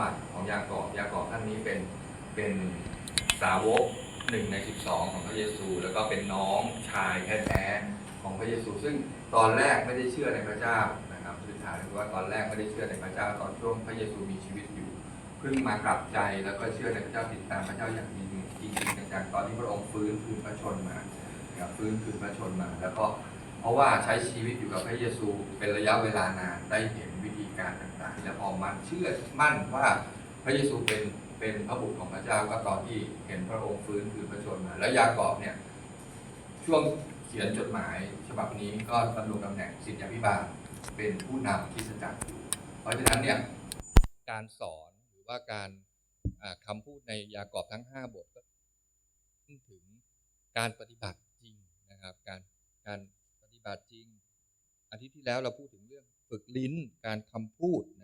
บัติของยากอบยากอบท่านนี้เป็นเป็นสาวกหนึ่งในสิบสองของพระเยซู แล้วก็เป็นน้องชายแท้ๆของพระเยซู ซึ่งตอนแรกไม่ได้เชื่อในพระเจ้านะครับพื้นฐานคือว่าตอนแรกไม่ได้เชื่อในพระเจ้าตอนช่วงพระเยซูมีชีวิตอยู่เพิ่งมากลับใจแล้วก็เชื่อในพระเจ้าติดตามพระเจ้าอย่างจริงจริงจากตอนที่พระองค์ฟื้นคืนพระชนมานะครับฟื้นคืนพระชนมา แล้วก็เพราะว่าใช้ชีวิตอยู่กับพระเยซูเป็นระยะเวลานานได้เห็นวิธีการต่าง ๆและพอมันเชื่อมั่นว่าพระเยซูเป็นเป็นพระบุตรของพระเจ้าก็ตอนที่เห็นพระองค์ฟื้นคืนพระชนมา แล้วยากอบเนี่ย ช่วงเขียนจดหมายฉบับนี้ก็ดำรงตำแหน่งศิษยาภิบาลเป็นผู้นำคริสตจักรอยู่ เพราะฉะนั้นเนี่ยการสอนหรือว่าการคำพูดในยากอบทั้ง 5 บทก็ถึงการปฏิบัติจริงนะครับ การการปฏิบัติจริงอาทิตย์ที่แล้วเราพูดถึงเรื่องฝึกลิ้นการคำพูดนะ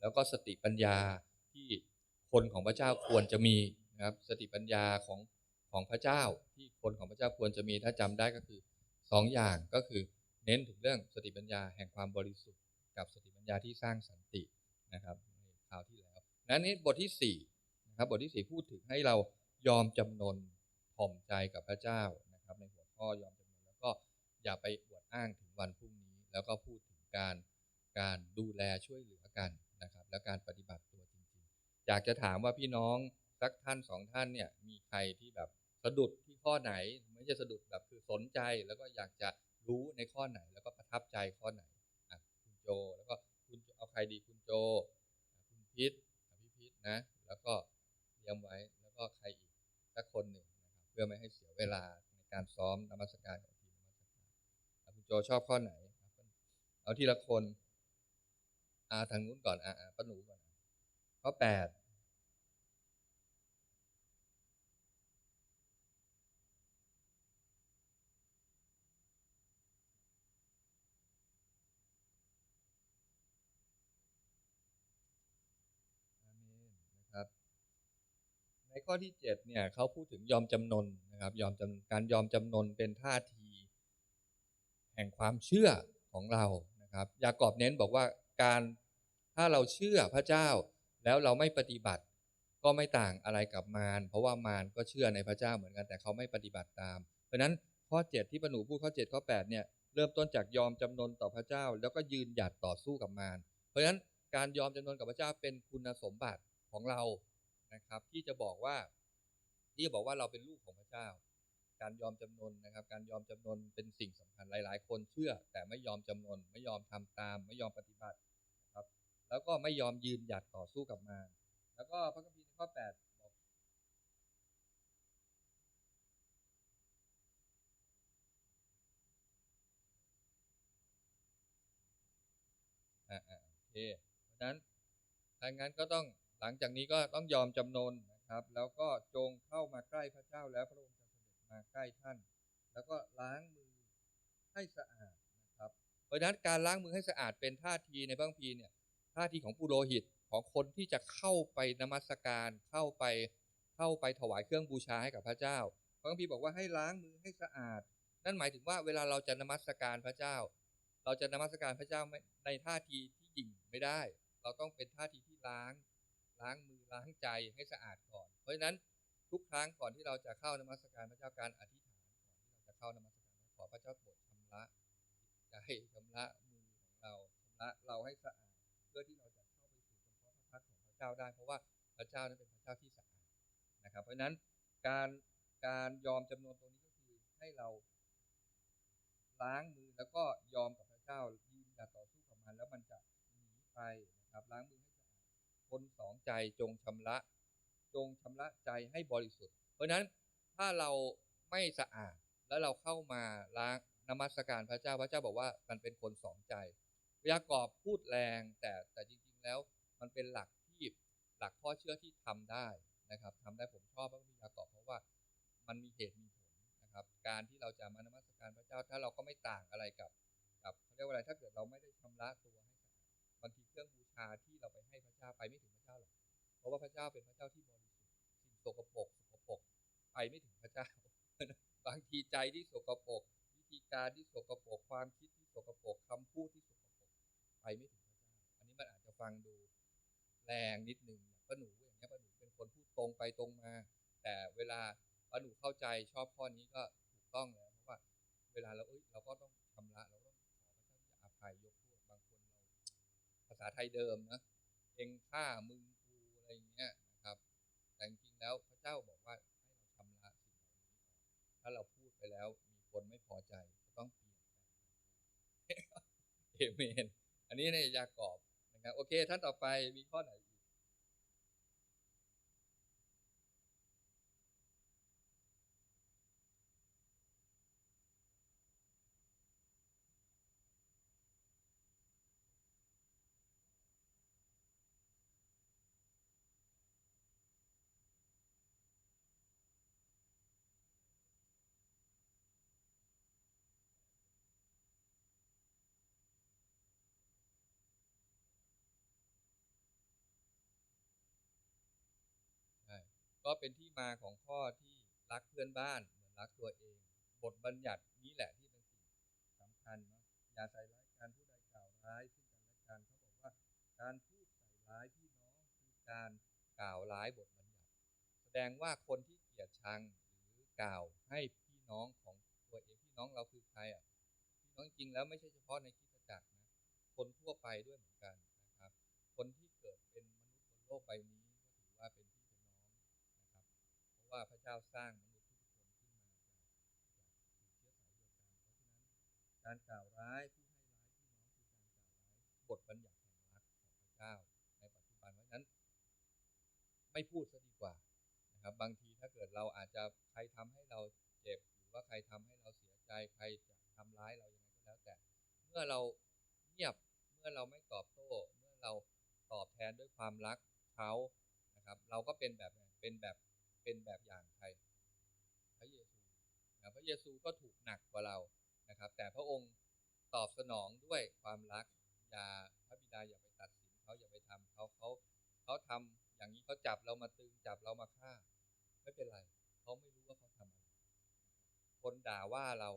แล้วก็สติปัญญาที่คนของพระเจ้าควรจะมีนะครับสติปัญญาของของพระเจ้าที่คนของพระเจ้าควรจะมีถ้าจำได้ก็คือสองอย่างก็คือเน้นถึงเรื่องสติปัญญาแห่งความบริสุทธิ์ กับสติปัญญาที่สร้างสันตินะครับในคราวที่แล้วนั้นนี้บทที่สี่นะครับบทที่สี่พูดถึงให้เรายอมจำนนถ่อมใจกับพระเจ้านะครับในหัวข้อยอมจำนนแล้วก็อย่าไปอวดอ้างถึงวันพรุ่งนี้ แล้วก็พูดถึงการการดูแลช่วยเหลือกัน และการปฏิบัติตัวจริงๆ อยากจะถามว่าพี่น้องสักท่านสองท่านเนี่ยมีใครที่แบบสะดุดที่ข้อไหนไม่ใช่สะดุดแบบคือสนใจแล้วก็อยากจะรู้ในข้อไหน แล้วก็ประทับใจข้อไหนอะคุณโจแล้วก็คุณเอาใครดีคุณโจ คุณพิษพี่พิษนะ แล้วก็เตรียมไว้แล้วก็ใครอีกสักคนหนึ่งนะครับเพื่อไม่ให้เสียเวลาในการซ้อมนมัสการของทีมนมัสการคุณโจชอบข้อไหนเอาทีละคน อาทางนู้นก่อนอ่าป้าหนูก่อนข้อแปดนะครับในข้อที่เจ็ดเนี่ยเขาพูดถึงยอมจำนนนะครับ ยอมจำการยอมจำนนเป็นท่าที แห่งความเชื่อของเรานะครับ ยากอบเน้นบอกว่า การถ้าเราเชื่อพระเจ้า แล้วเราไม่ปฏิบัติ ก็ไม่ต่างอะไรกับมารเพราะว่ามารก็เชื่อในพระเจ้าเหมือนกัน แต่เขาไม่ปฏิบัติตาม เพราะฉะนั้นข้อ 7 ที่ปาหนูพูดข้อ 7 ข้อ 8 เนี่ยเริ่มต้นจากยอมจำนนต่อพระเจ้า แล้วก็ยืนหยัดต่อสู้กับมารเพราะฉะนั้นการยอมจำนนกับพระเจ้าเป็นคุณสมบัติของเรานะครับ ที่จะบอกว่าที่จะบอกว่าเราเป็นลูกของพระเจ้า การยอมจำนนนะครับ การยอมจำนนเป็นสิ่งสำคัญหลาย ๆ คนเชื่อ แต่ไม่ยอมจำนนไม่ยอมทำตาม ไม่ยอมปฏิบัตินะครับ แล้วก็ไม่ยอมยืนหยัดต่อสู้กับมารแล้วก็พระคัมภีร์ในข้อ8บอกอ่าอ่าโอเคเพราะนั้นถ้างั้นก็ต้องหลังจากนี้ก็ต้องยอมจำนนนะครับ แล้วก็จงเข้ามาใกล้พระเจ้าแล้วพระองค์จะ มาใกล้ท่าน แล้วก็ล้างมือให้สะอาดนะครับ เพราะฉะนั้นการล้างมือให้สะอาดเป็นท่าทีในพระคัมภีเนี่ยท่าทีของปุโรหิตของคนที่จะเข้าไปนมัสการเข้าไปเข้าไปถวายเครื่องบูชาให้กับพระเจ้าพระคัมภีร์บอกว่าให้ล้างมือให้สะอาด นั่นหมายถึงว่าเวลาเราจะนมัสการพระเจ้า เราจะนมัสการพระเจ้าไม่ในท่าทีที่หยิ่งไม่ได้ เราต้องเป็นท่าทีที่ล้าง ล้างมือล้างใจให้สะอาดก่อน เพราะฉะนั้น ทุกครั้งก่อนที่เราจะเข้านมัสการพระเจ้าการอธิษฐานก่อนที่เราจะเข้านมัสการขอพระเจ้าโปรดชำระใจชำระมือของเราชำระเราให้สะอาดเพื่อที่เราจะเข้าไปสู่เฉพาะพระพักของพระเจ้าได้ เพราะว่าพระเจ้านั้นเป็นพระเจ้าที่สะอาดนะครับ เพราะฉะนั้นการการยอมจำนวนตรงนี้ก็คือให้เราล้างมือแล้วก็ยอมกับพระเจ้ายืนหยัดต่อสู้กับมัน แล้วมันจะหนีไปนะครับล้างมือให้สะอาดคนสองใจจงชำระ จงชำระใจให้บริสุทธิ์ เพราะนั้นถ้าเราไม่สะอาดแล้วเราเข้ามาล้างนมัสการพระเจ้าพระเจ้าบอกว่ามันเป็นคนสองใจยากอบพูดแรงแต่แต่จริง ๆ แล้วมันเป็นหลักที่หลักข้อเชื่อที่ทำได้นะครับทำได้ผมชอบพระมียากอบเพราะว่ามันมีเหตุมีผลนะครับ การที่เราจะมานมัสการพระเจ้าถ้าเราก็ไม่ต่างอะไรกับกับเขาเรียกว่าอะไรถ้าเกิดเราไม่ได้ชำระตัวให้สะอาดบางทีเครื่องบูชาที่เราไปให้พระเจ้าไปไม่ถึงพระเจ้าหรอก ราะว่าพระเจ้าเป็นพระเจ้าที่บริสุทธิ์สิ่งสกปรกสกปรกไปไม่ถึงพระเจ้า บางทีใจที่สกปรกวิธีการที่สกปรกความคิดที่สกปรกคำพูดที่สกปรกไปไม่ถึงพระเจ้า อันนี้มันอาจจะฟังดูแรงนิดนึงป้าหนูอย่างเงี้ยป้าหนูเป็นคนพูดตรงไปตรงมา แต่เวลาป้าหนูเข้าใจชอบข้อนี้ก็ถูกต้องแล้วเพราะว่า เวลาเราเอ้ยเราก็ต้องชำระเราต้องขอพระเจ้าที่จะอภัยยกโทษบางคนเรา ภาษาไทยเดิมนะเองฆ่ามึง อะไรอย่างเงี้ยนะครับ แต่จริงๆแล้วพระเจ้าบอกว่าให้เราชำระสิ่งเหล่านี้ออกถ้าเราพูดไปแล้วมีคนไม่พอใจก็ต้องเปลี่ยนเอเมน อันนี้ในยากอบนะครับโอเคท่านต่อไปมีข้อไหน ก็เป็นที่มาของข้อที่รักเพื่อนบ้านเหมือนรักตัวเอง บทบัญญัตินี้แหละที่เป็นสิ่งสำคัญเนาะอย่าใส่ร้ายการผู้ใดกล่าวร้ายซึ่งกันและกันเขาบอกว่า การพูดใส่ร้ายพี่น้องคือการกล่าวร้ายบทบัญญัติ แสดงว่าคนที่เกลียดชังหรือกล่าวให้พี่น้องของตัวเองพี่น้องเราคือใครอะพี่น้องจริงแล้วไม่ใช่เฉพาะในคริสตจักรนะคนทั่วไปด้วยเหมือนกันนะครับ คนที่เกิดเป็นมนุษย์บนโลกใบนี้ก็ถือว่าเป็นะว่าพระเจ้าสร้างมนุษย์ทุกคนขึ้นมาจากจากเชื้อสายเดียวกัน เพราะฉะนั้นการกล่าวร้ายผู้ให้ร้ายพี่น้องคือการกล่าวร้ายบทบัญญัติแห่งรักของพระเจ้า ในปัจจุบันเพราะฉะนั้น ไม่พูดซะดีกว่านะครับ บางทีถ้าเกิดเราอาจจะใครทำให้เราเจ็บหรือว่าใครทำให้เราเสียใจใครจะทำร้ายเรายังไงก็แล้วแต่ เมื่อเราเงียบเมื่อเราไม่ตอบโต้ เมื่อเราตอบแทนด้วยความรักเขานะครับ เราก็เป็นแบบเป็นแบบ เป็นแบบอย่างใครพระเยซูนะพระเยซูก็ถูกหนักกว่าเรานะครับ แต่พระองค์ตอบสนองด้วยความรักอย่าพระบิดาอย่าไปตัดสินเขาอย่าไปทำเขาเขาเขาทำอย่างนี้เขาจับเรามาตึงจับเรามาฆ่า ไม่เป็นไรเขาไม่รู้ว่าเขาทำอะไรคนด่าว่าเรา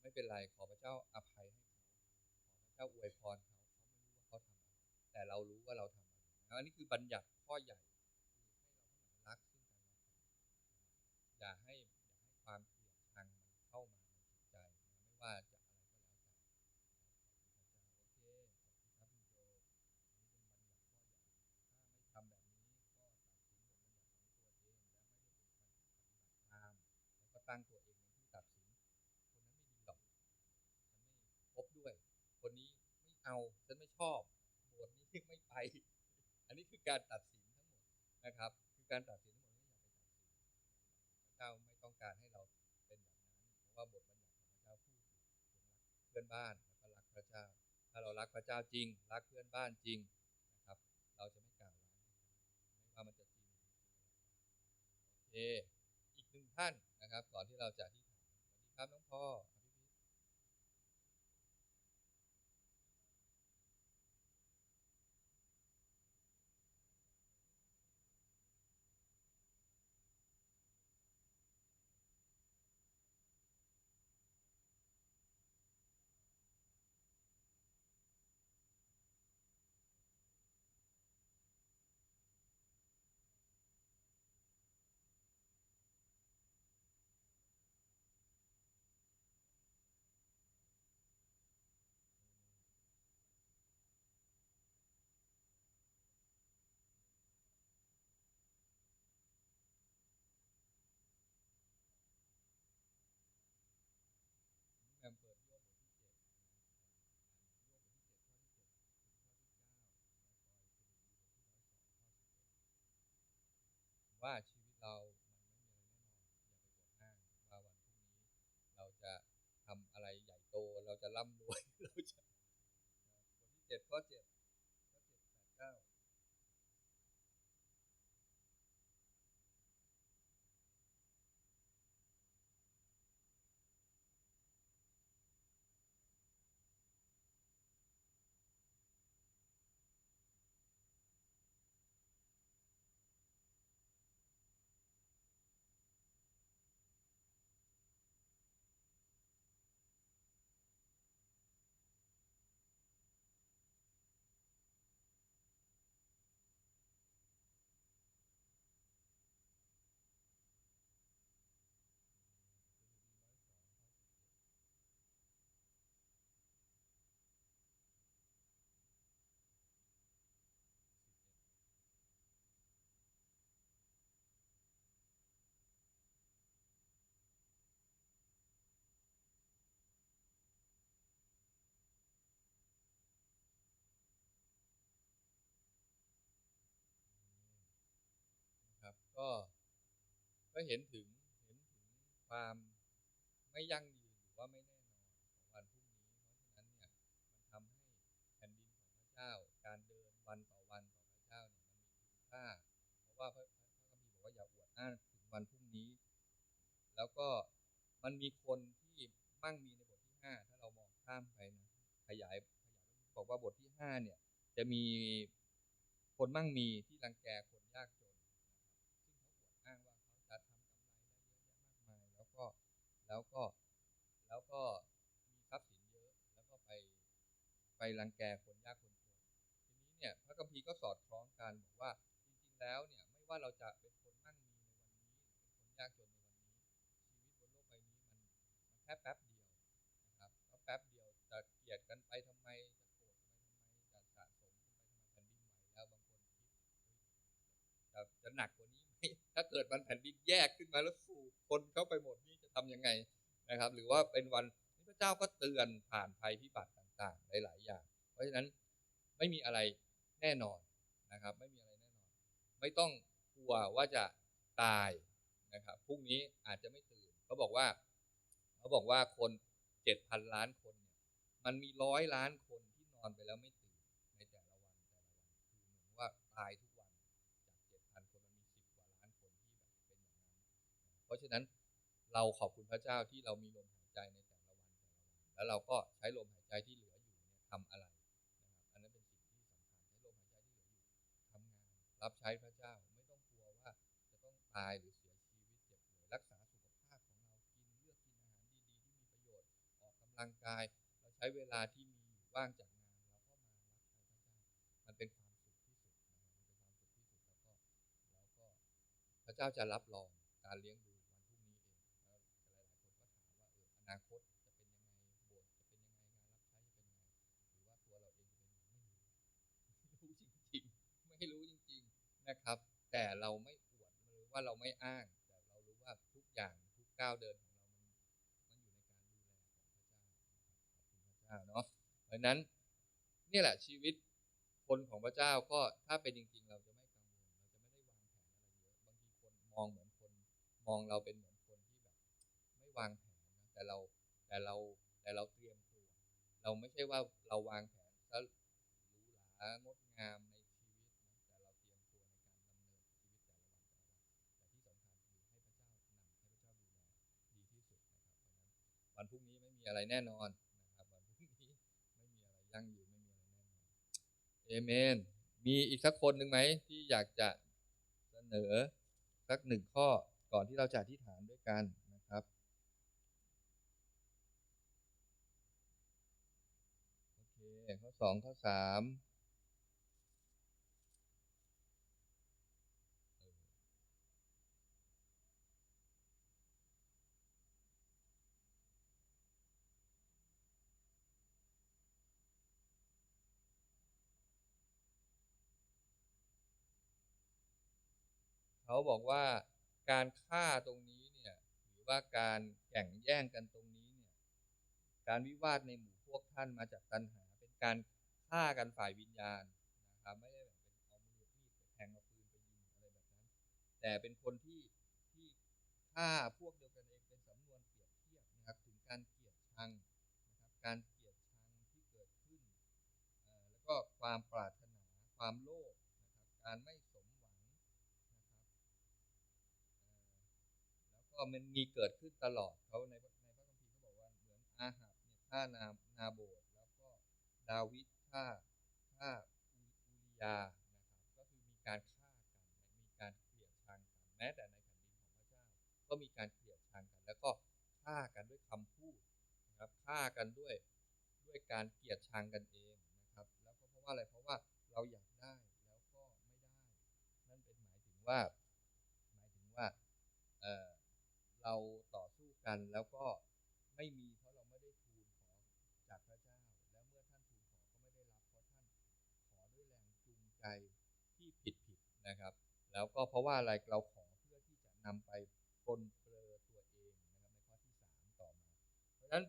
ไม่เป็นไรขอพระเจ้าอภัยให้เขาขอพระเจ้าอวยพรเขาเขาไม่รู้ว่าเขาทำอะไรแต่เรารู้ว่าเราทำอะไรอันนี้คือบัญญัติข้อใหญ่ ตั้งตัวเองเป็นผู้ตัดสิน คนนั้นไม่ดีหรอก ฉันไม่พบด้วย คนนี้ไม่เอา ฉันไม่ชอบ โบสถ์นี้ไม่ไป อันนี้คือการตัดสินทั้งหมดนะครับ คือการตัดสินทั้งหมดไม่อย่าไปตัดสินพระเจ้าไม่ต้องการให้เราเป็นแบบนั้น เพราะว่าบทบัญญัติของพระเจ้าพูดอยู่จงรักเพื่อนบ้านแล้วก็รักพระเจ้า ถ้าเรารักพระเจ้าจริง รักเพื่อนบ้านจริงนะครับ เราจะไม่กล่าวร้ายไม่ว่ามันจะจริงโอเคอีกหนึ่งท่าน นะครับ ก่อนที่เราจะที่ถามสวัสดีครับน้องพ่ออภิพิษ แอมเปิดโยบบทที่เจ็ดโยบบทที่เจ็ดข้อที่เจ็ดถึงข้อที่เก้าและปล่อยสดุดีบทที่ร้อยสองข้อสิบเอ็ด ว่าชีวิตเรา มันไม่มีอะไรแน่นอนอย่าไปกดห้างว่าวันพรุ่งนี้ เราจะทำอะไรใหญ่โต เราจะร่ำรวย เราจะบทที่เจ็ดข้อเจ็ด ก็ก็เห็นถึงเห็นถึงความไม่ยั่งยืนหรือว่าไม่แน่นอนของวันพรุ่งนี้ เพราะฉะนั้นเนี่ยมันทำให้แผ่นดินของพระเจ้า การเดินวันต่อวันต่อพระเจ้าเนี่ยมันมีคุณค่า เพราะว่าพระพระคัมภีร์บอกว่าอย่าอวดอ้างถึงวันพรุ่งนี้ แล้วก็มันมีคนที่มั่งมีในบทที่ห้าถ้าเรามองข้ามไปนะขยายขยายบอกว่าบทที่ห้าเนี่ยจะมีคนมั่งมีที่รังแก แล้วก็แล้วก็มีทรัพย์สินเยอะ แล้วก็ไปไปรังแกคนยากคนจนทีนี้เนี่ยพระคัมภีก็สอดคล้องกันบอกว่าจริงๆแล้วเนี่ยไม่ว่าเราจะเป็นคนมั่งมีในวันนี้ เป็นคนยากจนในวันนี้ ชีวิตบนโลกใบนี้มันมันแค่แป๊บเดียวนะครับก็แป๊บเดียวจะเกลียดกันไปทำไมจะโกรธกันไปทำไมจะสะสมกันไปทำไมแผ่นดินไหวแล้วบางคนคิดจะจะหนักกว่านี้ไหมถ้าเกิดมันแผ่นดินแยกขึ้นมาแล้วสู่คนเข้าไปหมดนี่ ทำยังไงนะครับ หรือว่าเป็นวันที่พระเจ้าก็เตือนผ่านภัยพิบัติต่างๆ หลาย ๆ อย่าง เพราะฉะนั้นไม่มีอะไรแน่นอนนะครับ ไม่มีอะไรแน่นอน ไม่ต้องกลัวว่าจะตายนะครับพรุ่งนี้อาจจะไม่ตื่นเขาบอกว่าเขาบอกว่าคนเจ็ดพันล้านคนเนี่ยมันมีร้อยล้านคนที่นอนไปแล้วไม่ตื่นในแต่ละวันแต่ละวันคือเหมือนว่าตายทุก เราขอบคุณพระเจ้าที่เรามีลมหายใจในแต่ละวันแต่ละวันแล้วเราก็ใช้ลมหายใจที่เหลืออยู่เนี่ยทำอะไรนะครับอันนั้นเป็นสิ่งที่สำคัญใช้ลมหายใจที่เหลืออยู่ทำงานรับใช้พระเจ้าไม่ต้องกลัวว่าจะต้องตายหรือเสียชีวิตเจ็บป่วยรักษาสุขภาพของเรากินเลือกกินอาหารดีๆที่มีประโยชน์ออกกำลังกาย เราใช้เวลาที่มีอยู่ว่างจากงานเราก็มารับใช้พระเจ้ามันเป็นความสุขที่สุดนะครับมันเป็นความสุขที่สุดแล้วก็แล้วก็พระเจ้าจะรับรองการเลี้ยง นะครับ แต่เราไม่อวดหรือว่าเราไม่อ้าง แต่เรารู้ว่าทุกอย่างทุกก้าวเดินของเรา มันมันอยู่ในการดูแลของพระเจ้าขอบคุณพระเจ้าเนาะเพราะนั้นนี่แหละชีวิตคนของพระเจ้าก็ถ้าเป็นจริง ๆ เราจะไม่กังวลเราจะไม่ได้วางแผนอะไรเยอะบางทีคนมองเหมือนคนมองเราเป็นเหมือนคนที่แบบ ไม่วางแผนนะแต่เราแต่เราแต่เราเตรียมตัว เราไม่ใช่ว่าเราวางแผนซะหรูหรางดงาม มีอะไรแน่นอนนะครับวันพรุ่งนี้ไม่มีอะไรยั่งยืนไม่มีอะไรแน่นอนเอเมน มีอีกสักคนหนึ่งไหมที่อยากจะเสนอสักหนึ่งข้อก่อนที่เราจะอธิษฐานด้วยกันนะครับโอเคข้อสองข้อสาม เขาบอกว่าการฆ่าตรงนี้เนี่ยหรือว่าการแข่งแย่งกันตรงนี้เนี่ยการวิวาทในหมู่พวกท่านมาจากตัณหา เป็นการฆ่ากันฝ่ายวิญญาณนะครับไม่ได้แบบเป็นเอามือมีดไปแทงเอาปืนไปยิงอะไรแบบนั้น แต่เป็นคนที่ที่ฆ่าวกเดียวกันเองเป็นสำนวนเปรียบเทียบนะครับ ถึงการเกลียดชังนะครับ การเกลียดชังที่เกิดขึ้นเอ่อแล้วก็ความปรารถนาความโลภนะครับ การไม่สมหวังนะครับเอ่อแล้วก็ มันมีเกิดขึ้นตลอดเขาในในพระคัมภีร์เขาบอกว่าเหมือนอาหับเนี่ยฆ่านานาโบดแล้วก็ดาวิดฆ่าฆ่าอูริยานะครับก็คือมีการฆ่ากันมีการเกลียดชังกันแม้แต่ในแผ่นดินของพระเจ้า ก็มีการเกลียดชังกัน แล้วก็ฆ่ากันด้วยคำพูดนะครับฆ่ากันด้วยด้วยการเกลียดชังกันเองนะครับ แล้วก็เพราะว่าอะไรเพราะว่าเราอยากได้แล้วก็ไม่ได้ นั่นเป็นหมายถึงว่า หมายถึงว่าเอ่อเราต่อสู้กันแล้วก็ ไม่มีเพราะเราไม่ได้ทูลขอจากพระเจ้า แล้วเมื่อท่านทูลขอก็ไม่ได้รับ เพราะท่านขอด้วยแรงจูงใจที่ผิดผิดๆนะครับ แล้วก็เพราะว่าอะไรเราขอเพื่อที่จะนำไปปนเปลือตัวเองนะครับในข้อที่สามต่อมา เพราะฉะนั้น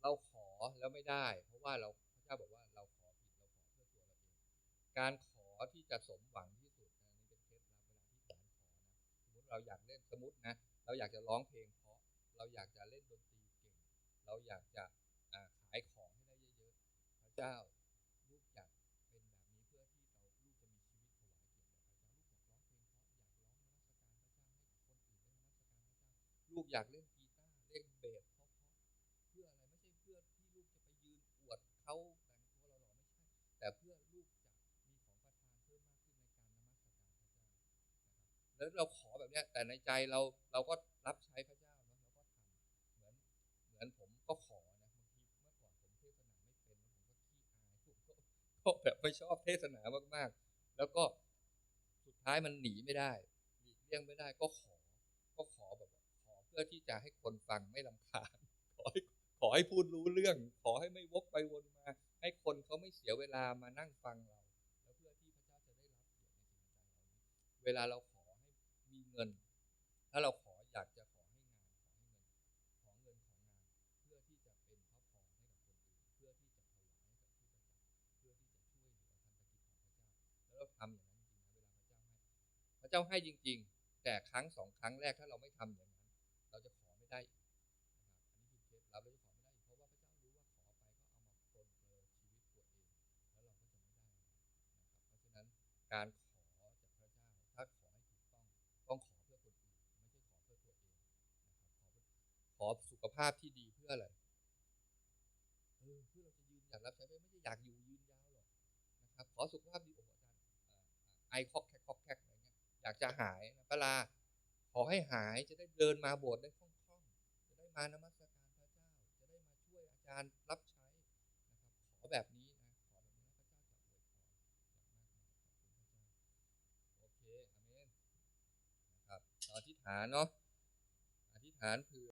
เราขอแล้วไม่ได้ เพราะว่าเราพระเจ้าบอกว่าเราขอผิดเราขอเพื่อตัวเราเอง การขอที่จะสมหวังที่สุดนะนี่เป็นเคล็ดลับเวลาที่ฐานเราอยากเล่นสมมตินะเราอยากจะร้องเพลง เราอยากจะเล่นดนตรีเก่ง เราอยากจะขายของให้ได้เยอะๆ พระเจ้าลูกอยากเป็นแบบนี้เพื่อที่เราลูกจะมีชีวิตถวายเกียรติแด่พระเจ้าลูกอยากร้องเพลงเพราะอยากร้องนมัสการพระเจ้าให้คนอื่นได้นมัสการพระเจ้า ลูกอยากเล่นกีตาร์เล่นเบสเพราะเพราะเพื่ออะไรไม่ใช่เพื่อที่ลูกจะไปยืนอวดเขาแต่งตัวเราหล่อไม่ใช่ แต่เพื่อลูกจะมีของประทานเพิ่มมากขึ้นในการนมัสการพระเจ้านะครับแล้วเราขอแบบนี้แต่ในใจเราเราก็รับใช้พระ ก็แบบไม่ชอบเทศนามากๆ แล้วก็สุดท้ายมันหนีไม่ได้หลีกเลี่ยงไม่ได้ก็ขอ ก็ขอแบบขอเพื่อที่จะให้คนฟังไม่ลำคาญขอให้ขอให้พูดรู้เรื่อง ขอให้ไม่วกไปวนมา ให้คนเขาไม่เสียเวลามานั่งฟังเรา แล้วเพื่อที่พระเจ้าจะได้รับเกียรติในใจเราเวลาเราขอให้มีเงิน ถ้าเราขอ ระเจ้าให้จริง ๆ แต่ครั้งสองครั้งแรกถ้าเราไม่ทำอย่างนั้น เราจะขอไม่ได้นะครับอันนี้คือเคล็ดลับเราจะขอไม่ได้เพราะว่าพระเจ้ารู้ว่าขอไปก็เอามาปนเปลือชีวิตตัวเองแล้วเราก็จะไม่ได้นะครับเพราะฉะนั้นการขอจากพระเจ้าถ้าขอให้ถูกต้องต้องขอเพื่อคนอื่นไม่ใช่ขอเพื่อตัวเองนะครับขอสุขภาพที่ดีเพื่ออะไรเออเพื่อเราจะยืนอยากรับใช้ไม่ไม่ใช่อยากอยู่ยืนยาวหรอกนะครับขอสุขภาพดีโอ้อาจารย์อ่าไอคอกแคากจะหายนะปะลาขอให้หายจะได้เดินมาโบสถ์ได้คล่องๆ จะได้มานมัสการพระเจ้า จะได้มาช่วยอาจารย์รับใช้นะครับขอแบบนี้นะ ขอแบบนี้พระเจ้าจะอวยพรอย่างมากขอบคุณพระเจ้าโอเคอเมนนะครับอธิษฐานเนาะอธิษฐานเผื่อ